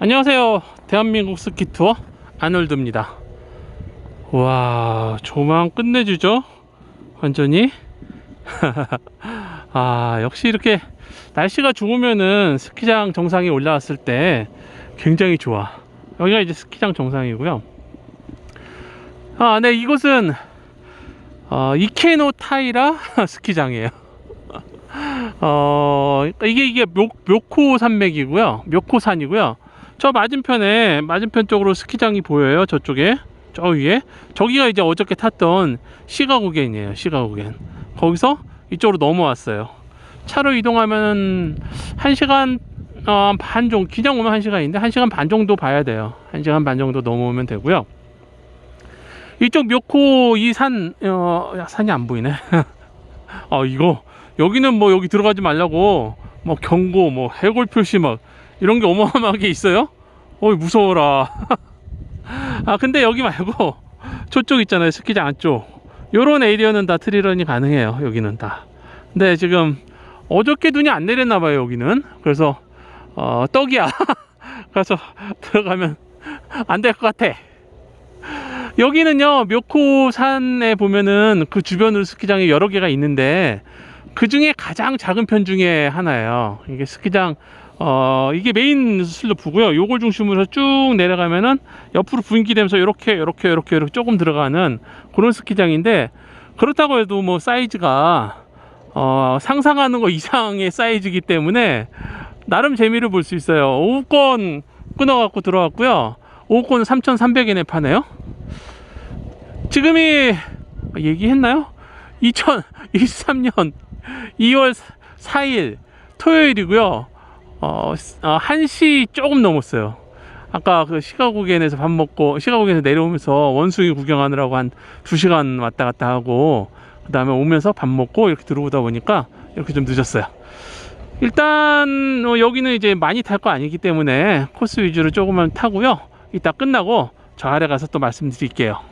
안녕하세요. 대한민국 스키 투어 아놀드입니다. 와, 조망 끝내주죠? 완전히. 아, 역시 이렇게 날씨가 좋으면은 스키장 정상에 올라왔을 때 굉장히 좋아. 여기가 이제 스키장 정상이고요. 아, 네, 이곳은 어, 이케노 타이라 스키장이에요. 어, 이게 이게 묘, 묘코 산맥이고요. 묘코산이고요. 저 맞은편에 맞은편 쪽으로 스키장이 보여요. 저쪽에 저 위에 저기가 이제 어저께 탔던 시가고겐이에요. 시가고겐. 거기서 이쪽으로 넘어왔어요. 차로 이동하면 한 시간 어, 반 정도 그냥 오면 한 시간인데 한 시간 반 정도 봐야 돼요. 한 시간 반 정도 넘어오면 되고요. 이쪽 묘코 이산 어, 야, 산이 안 보이네. 아 이거 여기는 뭐 여기 들어가지 말라고 뭐 경고 뭐 해골 표시 막 이런 게 어마어마하게 있어요. 어이 무서워라. 아 근데 여기 말고 저쪽 있잖아요. 스키장 안쪽. 요런 에리어는 다 트리런이 가능해요. 여기는 다. 근데 지금 어저께 눈이 안 내렸나 봐요 여기는. 그래서 어 떡이야. 가서 들어가면 안 될 것 같아 여기는요 묘코산에 보면은 그 주변으로 스키장이 여러 개가 있는데 그 중에 가장 작은 편 중에 하나예요. 이게 스키장 어 이게 메인 슬로프고요. 요걸 중심으로 쭉 내려가면은 옆으로 분기되면서 이렇게 이렇게 이렇게 이렇게 조금 들어가는 그런 스키장인데 그렇다고 해도 뭐 사이즈가 어 상상하는 거 이상의 사이즈이기 때문에 나름 재미를 볼 수 있어요. 오후권 끊어갖고 들어왔고요. 오후권 3,300엔에 파네요 지금이 얘기했나요? 2023년 2월 4일 토요일이고요. 어, 1시 조금 넘었어요. 아까 그 시가고겐에서 밥 먹고 시가고겐에서 내려오면서 원숭이 구경하느라고 한 2시간 왔다 갔다 하고 그 다음에 오면서 밥 먹고 이렇게 들어오다 보니까 이렇게 좀 늦었어요. 일단 어, 여기는 이제 많이 탈 거 아니기 때문에 코스 위주로 조금만 타고요. 이따 끝나고 저 아래 가서 또 말씀드릴게요.